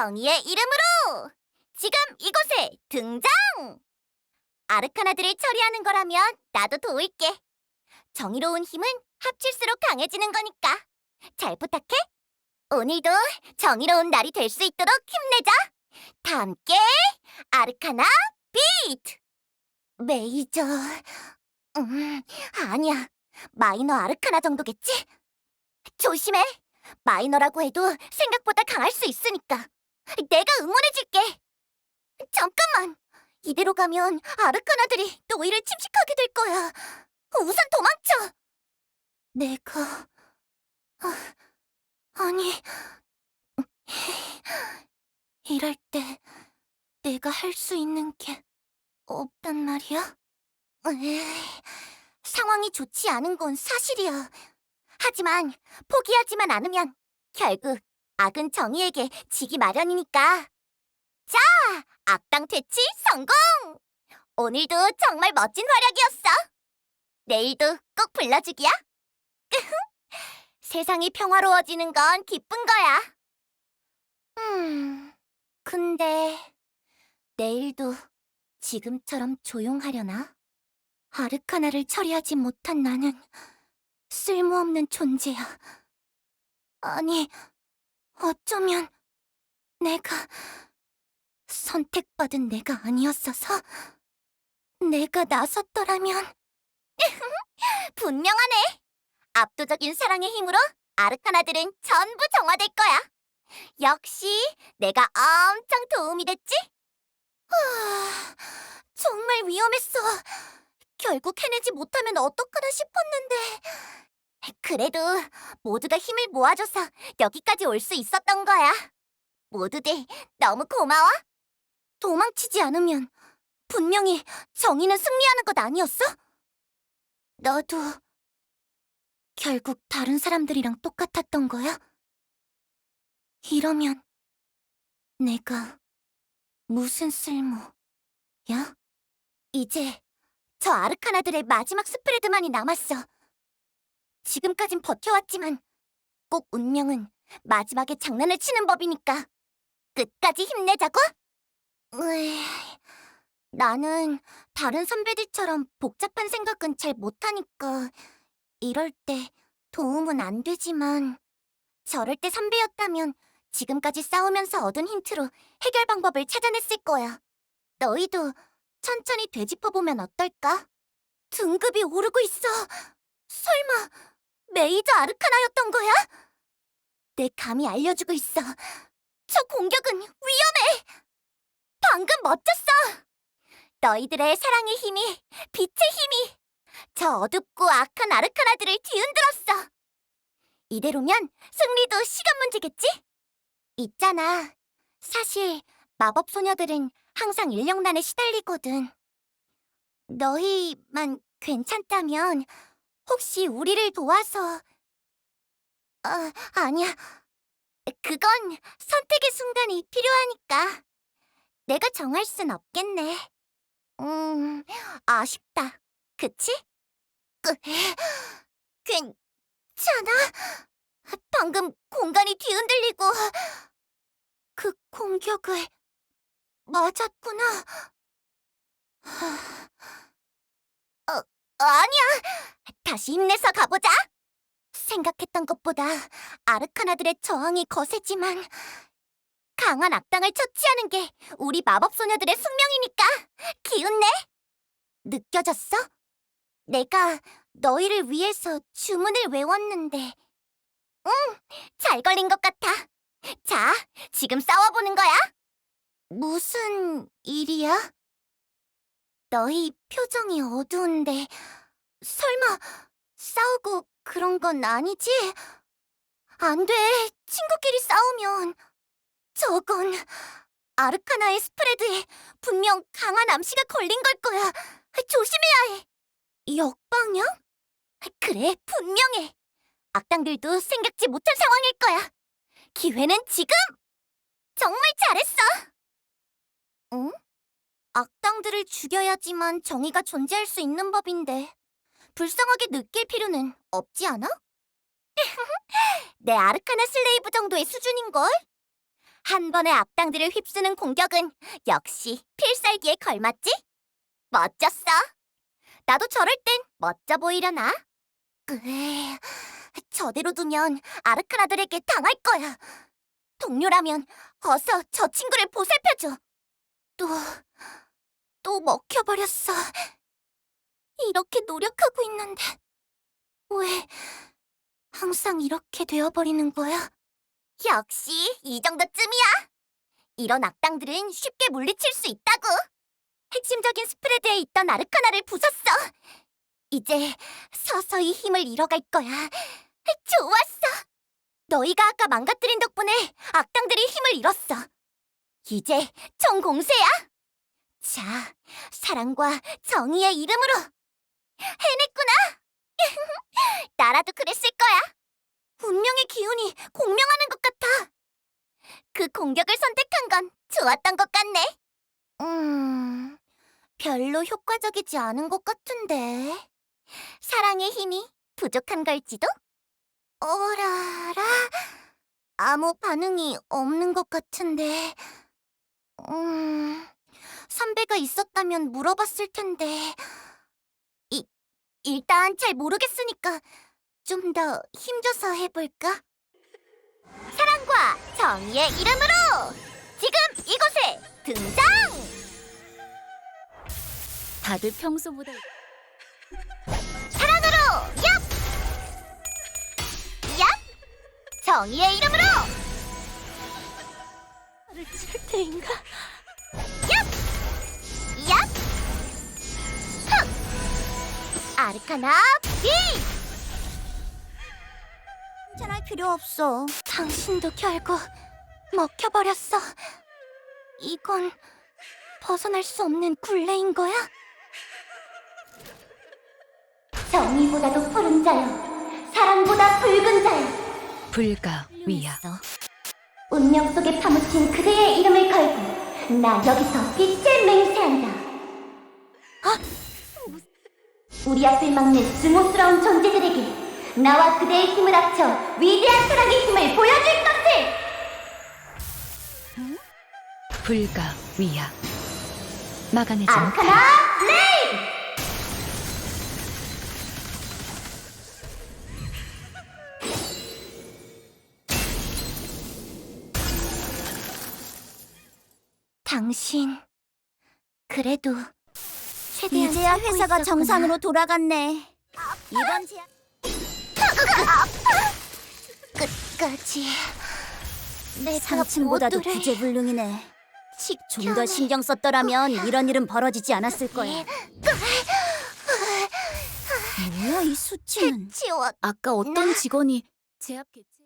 정의의 이름으로 지금 이곳에 등장! 아르카나들을 처리하는 거라면 나도 도울게. 정의로운 힘은 합칠수록 강해지는 거니까. 잘 부탁해. 오늘도 정의로운 날이 될 수 있도록 힘내자. 다 함께 아르카나 비트! 메이저... 음, 아니야. 마이너 아르카나 정도겠지? 조심해. 마이너라고 해도 생각보다 강할 수 있으니까. 내가 응원해줄게. 잠깐만. 이대로 가면 아르카나들이 너희를 침식하게 될 거야. 우선 도망쳐. 내가... 아, 아니... 이럴 때 내가 할 수 있는 게 없단 말이야? 상황이 좋지 않은 건 사실이야. 하지만 포기하지만 않으면 결국 악은 정의에게 지기 마련이니까. 자, 악당 퇴치 성공! 오늘도 정말 멋진 활약이었어. 내일도 꼭 불러주기야. 세상이 평화로워지는 건 기쁜 거야. 음, 근데 내일도 지금처럼 조용하려나? 아르카나를 처리하지 못한 나는 쓸모없는 존재야. 아니, 어쩌면 내가 선택받은 내가 아니었어서 내가 나섰더라면 분명하네. 압도적인 사랑의 힘으로 아르카나들은 전부 정화될 거야. 역시 내가 엄청 도움이 됐지? 아, 정말 위험했어. 결국 해내지 못하면 어떡하나 싶었는데. 그래도 모두가 힘을 모아줘서 여기까지 올 수 있었던 거야. 모두들 너무 고마워. 도망치지 않으면 분명히 정의는 승리하는 것 아니었어? 너도 결국 다른 사람들이랑 똑같았던 거야? 이러면 내가 무슨 쓸모야? 이제 저 아르카나들의 마지막 스프레드만이 남았어. 지금까진 버텨왔지만 꼭 운명은 마지막에 장난을 치는 법이니까 끝까지 힘내자고. 으이, 나는 다른 선배들처럼 복잡한 생각은 잘 못하니까 이럴 때 도움은 안 되지만 저럴 때 선배였다면 지금까지 싸우면서 얻은 힌트로 해결 방법을 찾아냈을 거야. 너희도 천천히 되짚어보면 어떨까? 등급이 오르고 있어. 설마 메이저 아르카나였던 거야? 내 감이 알려주고 있어. 저 공격은 위험해. 방금 멋졌어. 너희들의 사랑의 힘이, 빛의 힘이 저 어둡고 악한 아르카나들을 뒤흔들었어. 이대로면 승리도 시간 문제겠지? 있잖아. 사실 마법 소녀들은 항상 인력난에 시달리거든. 너희만 괜찮다면 혹시 우리를 도와서... 아, 아니야. 그건 선택의 순간이 필요하니까. 내가 정할 순 없겠네. 음, 아쉽다. 그치? 으, 괜찮아? 방금 공간이 뒤흔들리고 그 공격을 맞았구나. 어, 아니야. 다시 힘내서 가보자. 생각했던 것보다 아르카나들의 저항이 거세지만 강한 악당을 처치하는 게 우리 마법 소녀들의 숙명이니까 기운내. 느껴졌어? 내가 너희를 위해서 주문을 외웠는데. 응, 잘 걸린 것 같아. 자, 지금 싸워보는 거야. 무슨 일이야? 너희 표정이 어두운데 설마 싸우고 그런 건 아니지? 안 돼, 친구끼리 싸우면 저건 아르카나의 스프레드에 분명 강한 암시가 걸린 걸 거야. 조심해야 해. 역방향? 그래, 분명해. 악당들도 생각지 못한 상황일 거야. 기회는 지금! 정말 잘했어! 응? 악당들을 죽여야지만 정의가 존재할 수 있는 법인데 불쌍하게 느낄 필요는 없지 않아? 내 아르카나 슬레이브 정도의 수준인걸? 한 번에 악당들을 휩쓰는 공격은 역시 필살기에 걸맞지? 멋졌어. 나도 저럴 땐 멋져 보이려나? 으, 저대로 두면 아르카나들에게 당할 거야. 동료라면 어서 저 친구를 보살펴줘. 또, 또 먹혀버렸어. 이렇게 노력하고 있는데 왜 항상 이렇게 되어버리는 거야? 역시 이 정도쯤이야. 이런 악당들은 쉽게 물리칠 수 있다고. 핵심적인 스프레드에 있던 아르카나를 부쉈어. 이제 서서히 힘을 잃어갈 거야. 좋았어. 너희가 아까 망가뜨린 덕분에 악당들이 힘을 잃었어. 이제 총 공세야. 자, 사랑과 정의의 이름으로 해냈구나. 나라도 그랬을 거야. 운명의 기운이 공명하는 것 같아. 그 공격을 선택한 건 좋았던 것 같네. 음, 별로 효과적이지 않은 것 같은데. 사랑의 힘이 부족한 걸지도? 어라라, 아무 반응이 없는 것 같은데. 음, 선배가 있었다면 물어봤을 텐데. 이, 일단 잘 모르겠으니까 좀 더 힘줘서 해볼까? 사랑과 정의의 이름으로 지금 이곳에 등장! 다들 평소보다 사랑으로 얍! 얍! 정의의 이름으로 나를 칠 테인가? 얍! 흑! 아르카나 비! 괜찮을 필요 없어. 당신도 결국 먹혀버렸어. 이건 벗어날 수 없는 굴레인 거야? 정의보다도 푸른 자여, 사랑보다 붉은 자여. 불가 위야 운명 속에 파묻힌 그대의 이름을 걸고 나 여기서 빛을 맹세한다. 아! 우리 앞을 막는 증오스러운 존재들에게 나와 그대의 힘을 합쳐 위대한 사랑의 힘을 보여줄 것을! 불가 위야 막아내지 못할 아르카나 레이! 당신 그래도 최대한 이제야 참고 회사가 있었구나. 정상으로 돌아갔네. 이번 제안 끝까지 내가 상층보다도 모두를 구제불능이네. 좀 더. 신경 썼더라면 이런 일은 벌어지지 않았을 거야. 뭐야 이 수치는? 아까 어떤 직원이 제앞 개체